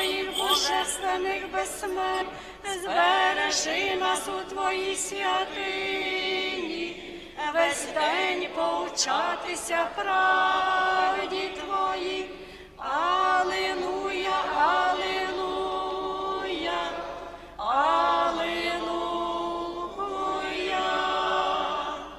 Твоїх божественних безсмерть, збережи нас у Твоїй святині, весь день повчатися правді Твоїй. Аллилуйя, Аллилуйя, Аллилуйя.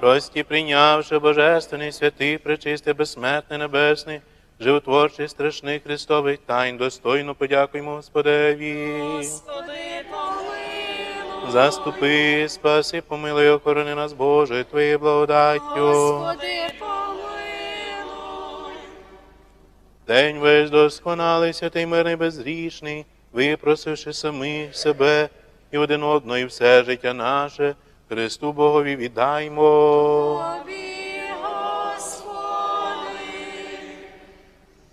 Прості, прийнявши божественний, святий, пречистий, безсмертний, небесний, животворчий, страшний Христових тайн, достойно подякуємо Господеві. Господи, помилуй. Заступи, спаси, помилуй, охорони нас, Боже, Твоєю благодаттю. Господи, помилуй. День весь досконалий, святий мирний, безгрішний, випросивши самих себе і один одного, і все життя наше, Христу Богові віддаймо.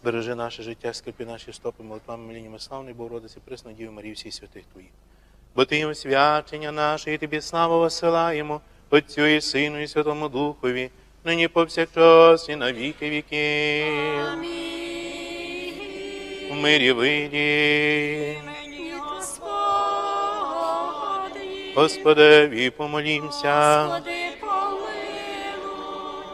Бережи наше життя, скріпи наші стопи, молитвами, моліннями, славної Богородиці, присну Діві Марії, всіх святих Твоїх. Бо Ти їм свячення наше, і Тобі славу висилаємо, Отцю і Сину, і Святому Духові, нині повсякчас і на віки віків. Амінь. В мирі вийді. Господи. Господеві помолімся. Господи, помилуй.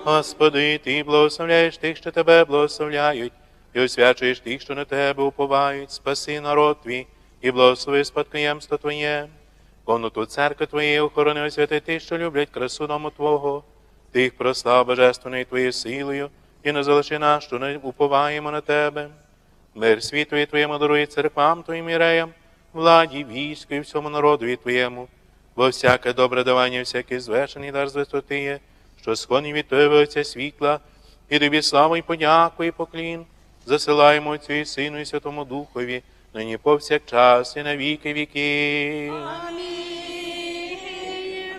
Господи, Ти благословляєш тих, що Тебе благословляють, і освячуєш тих, що на Тебе уповають. Спаси народ Твій і благослови спадкоємство Твоє. Повноту церкви Твоєї охорони освяти тих, що люблять красу дому Твого. Тих прослав божественною Твоєю силою, і не залиши нас, що не уповаємо на Тебе. Мир світові Твоєму дарує церквам Твоїм іреям, владі, війську і всьому народові Твоєму, бо всяке добре давання, всякий звершений дар з висоти є, що схоні від Тебе Отця світла, і тобі славу і подяку, і поклін, засилаємо Отцю і Сину і Святому Духові, нині повсякчас і на віки віків. Амінь.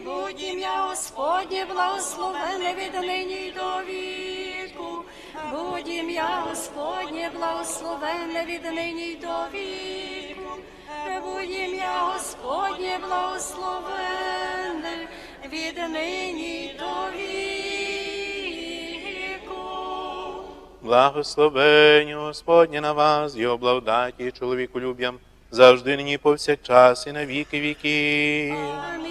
Будь ім'я Господнє благословене від нині до віку. Будь ім'я Господнє благословене від нині до віку. Будь ім'я Господнє благословене від нині до віку. Благословення Господнє на вас, і чоловіку люб'ям, завжди нині повсякчас і на віки. Амінь.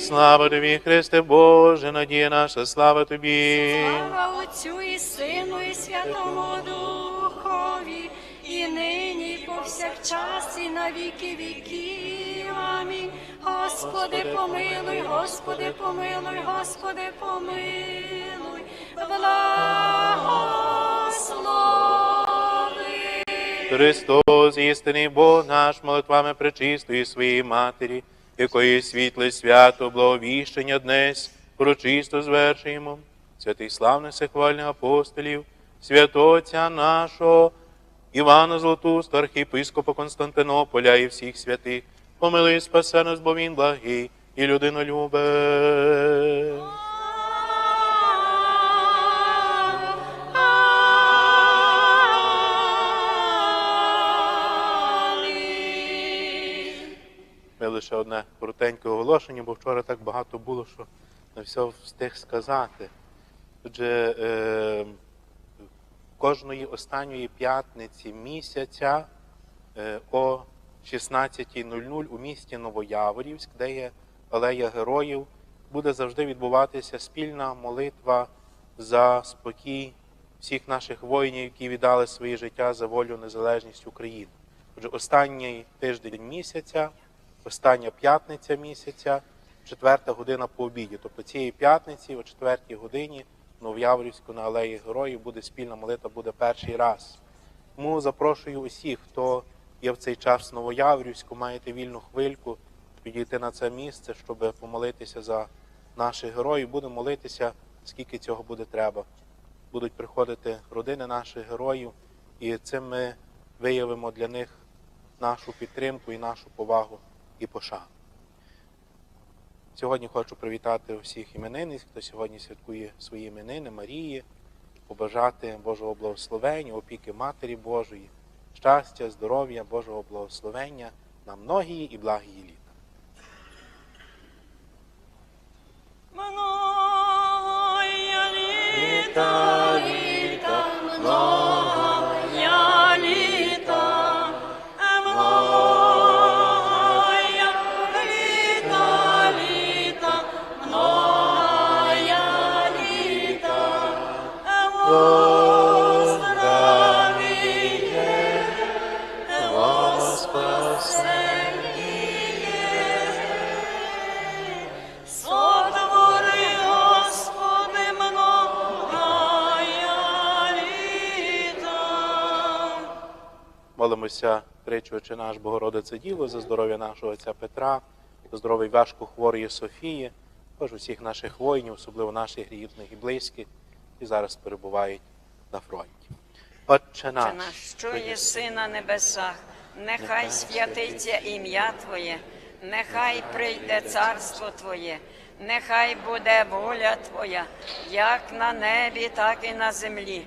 Слава тобі, Христе Боже, надія наша, слава тобі. Слава Отцю і Сину, і Святому Духові, і нині, і повсякчас, і на віки віків. Амінь. Господи, помилуй, Господи, помилуй, Господи, помилуй, Христос, істинний Бог наш, молитвами пречистої своєї Матері, якої світле свято, благовіщення днес, урочисто звершуємо, святих славних сихвальних апостолів, святоця нашого, Івана Златуста, архієпископа Константинополя і всіх святих, помилуй, спасе нас, бо він благий і людинолюбе. Лише одне коротеньке оголошення, бо вчора так багато було, що не все встиг сказати. Отже, е, кожної останньої п'ятниці місяця е, о 16.00 у місті Новояворівськ, де є алея героїв, буде завжди відбуватися спільна молитва за спокій всіх наших воїнів, які віддали своє життя за волю незалежність України. Отже, останній тиждень місяця, остання п'ятниця місяця, четверта година по обіді. Тобто цієї п'ятниці, о четвертій годині, в Новояворівську на алеї Героїв буде спільна молитва, буде перший раз. Тому запрошую усіх, хто є в цей час в Новояворівську, маєте вільну хвильку, підійти на це місце, щоб помолитися за наших героїв. Будемо молитися, скільки цього буде треба. Будуть приходити родини наших героїв, і цим ми виявимо для них нашу підтримку і нашу повагу і пошану. Сьогодні хочу привітати всіх іменинниць, хто сьогодні святкує свої іменини, Марії, побажати Божого благословення, опіки Матері Божої, щастя, здоров'я, Божого благословення на многії і благії літа. Многая літа, літа, многая Молимося, кричуючи наш Богородице Діло, за здоров'я нашого отця Петра, за здоров'я важко хворої Софії, також усіх наших воїнів, особливо наших рідних і близьких, які зараз перебувають на фронті. Отче наш, Отче наш, що єси на небесах, нехай святиться ім'я Твоє, нехай прийде царство Твоє, нехай буде воля Твоя, як на небі, так і на землі.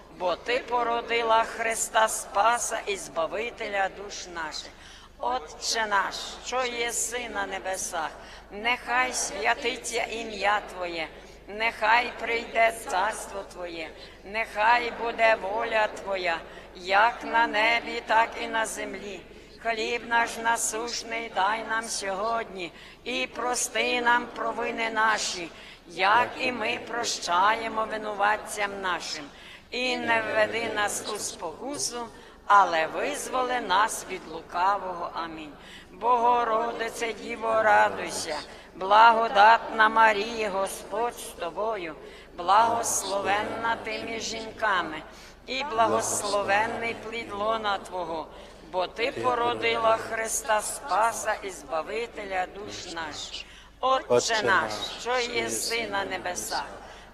бо ти породила Христа Спаса і Збавителя душ наших. Отче наш, що єси на небесах, нехай святиться ім'я Твоє, нехай прийде царство Твоє, нехай буде воля Твоя, як на небі, так і на землі. Хліб наш насушний дай нам сьогодні, і прости нам провини наші, як і ми прощаємо винуватцям нашим, і не введи нас у спокусу, але визволи нас від лукавого. Амінь. Богородице, Діво, радуйся, благодатна Марія, Господь з тобою, благословенна ти між жінками, і благословенний плід лона Твого, бо ти породила Христа Спаса і Збавителя душ наш. Отче наш, що єси на небесах,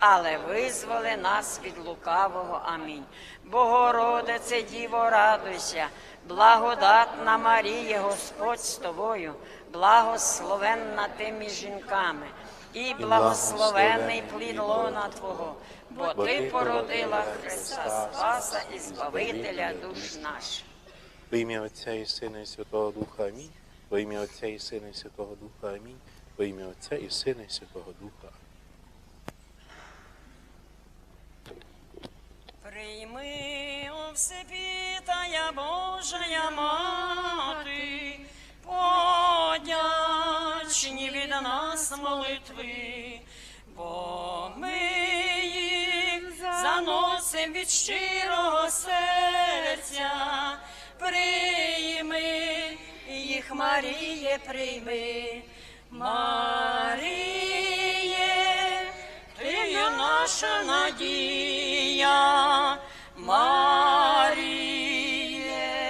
але визволи нас від лукавого. Амінь. Богородице, Діво, радуйся, благодатна Марія, Господь з тобою, благословенна ти між жінками, і благословенний плід лона Твого, бо ти породила Христа Спаса і Збавителя душ наших. Во ім'я Отця і Сина і Святого Духа Амінь. Во ім'я Отця і Сина і Святого Духа Амінь. Во ім'я Отця і Сина і Святого Духа. Прийми у всепітая Божая Мати, подячні від нас молитви, бо ми їх заносим від щирого серця. Прийми їх, Маріє, прийми, Маріє, ти є наша надія.